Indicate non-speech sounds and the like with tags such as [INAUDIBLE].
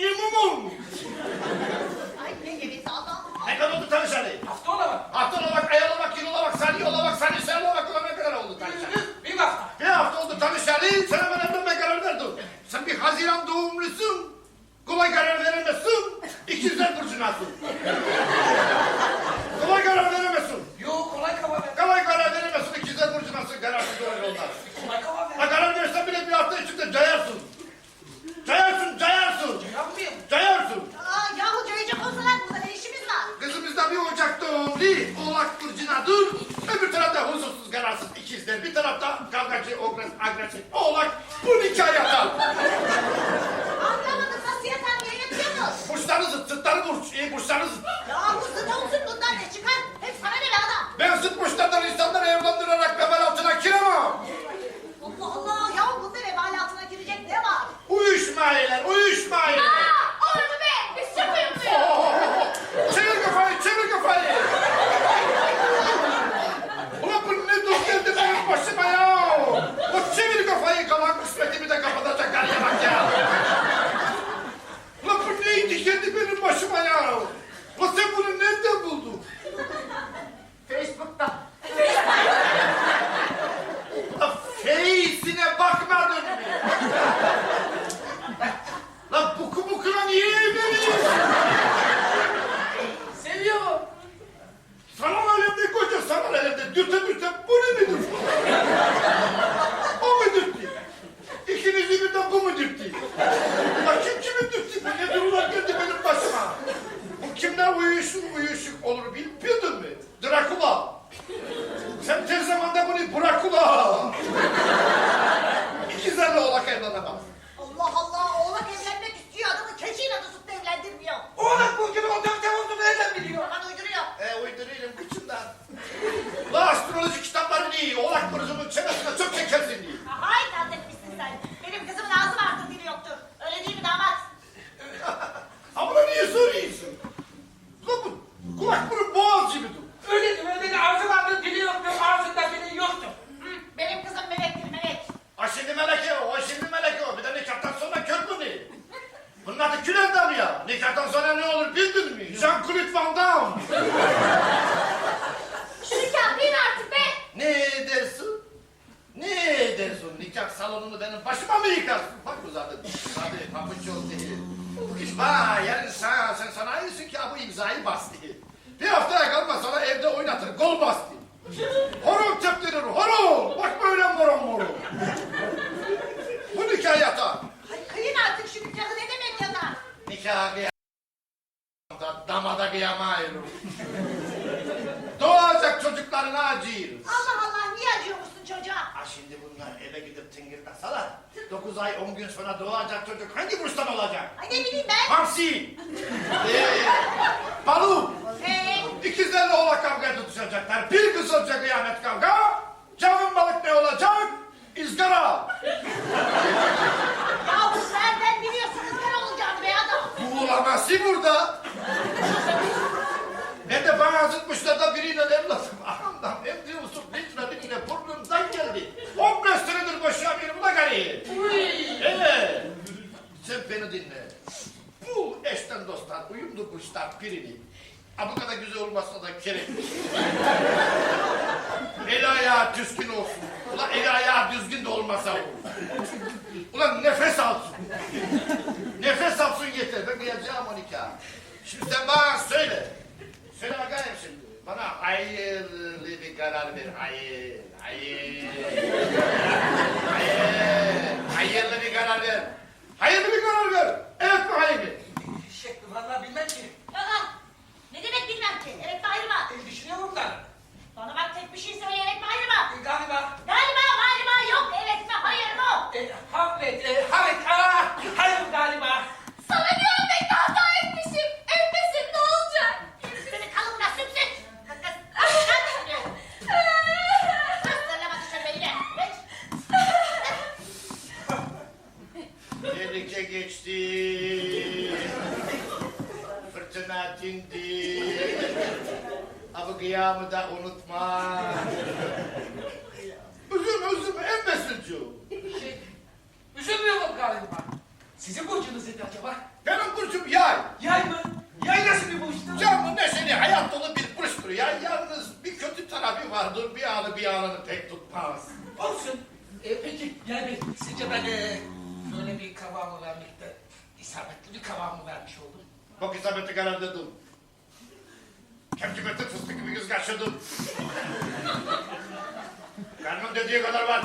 minimum olmuş. Ay ne gevezi adam. Ne kadar oldu tanışalı? Hafta ola bak. Hafta ola bak, ay ola bak, yıl ola bak, saniye ola bak, saniye sen ola bak, ulan ne kadar oldu tanışalı? Bir hafta. Bir hafta oldu tanışalı, sana ben evlenme karar verdim. Sen bir Haziran doğumlusun. Kolay karar veremezsin. İkizler burcunasın. Kolay karar veremezsin. Agresif, oğlak. Bu nikah yatar. Jean-Claude Van Damme. Şu nikah değil artık be. Ne edersin? Ne edersin? Nikah salonunu benim başıma mı yıkarsın? Bak uzadı. Hadi pabuç oldu. Vay yarın sen, sen sana iyisin ki bu imzayı bastı. Bir haftaya kalma sana evde oynatır. Gol bastı. Horon teptirir. Horon. Bak böyle moron moron. Bu nikah yatar. Ay kıyın artık şu nikahı ne demek yatar? Nikah kıyam. Da, damada kıyamayırım. Doğacak çocuklarına acıyır. Allah Allah niye acıyormuşsun çocuğa? Ha şimdi bunlar eve gidip tıngırdasalar, 9 ay 10 gün sonra doğacak çocuk hangi burçtan olacak? Ay ne bileyim ben. Hamsi, [LAUGHS] Ben de bana zıtmışlar da biriyle evladım. Anamdan emdi usul litre litre burnumdan geldi. 15 senedir boşayamıyorum bu da gari. Evet. Sen beni dinle. Bu eşten dosttan uyumlu kuşlar birini. Ha bu kadar güzel olmazsa da kerek. El ayağı düzgün olsun. Ulan el ayağı düzgün de olmasa olur. Ulan nefes alsın. Nefes alsın yeter. Ben kıyacağım o nikahı. Şimdi sen bana söyle. Söyle bakayım şimdi. Bana hayırlı bir karar ver. Hayır. Hayır. Hayır. Hayırlı bir karar ver. Hayırlı bir karar ver. Evet mi hayır mı? Dindi. Abi kıyamı da unutma. Üzülme üzülme en besincu. Şey, üzülmüyorum galiba. Sizin burcunuz nedir acaba? Benim burcum yay. Yay mı? Yay nasıl bir burçtur? Canlı neşeli hayat dolu bir burçtur ya. Yalnız bir kötü tarafı vardır. Bir anı bir anını pek tutmaz. Olsun. E, peki Yay Bey, sizce ben e, böyle bir kavamı vermekte isabetli bir kavam mı vermiş oldum? Bak isabeti kararladım. Kemkübetli fıstık gibi yüz kaşıdım. Karnım dediği kadar var.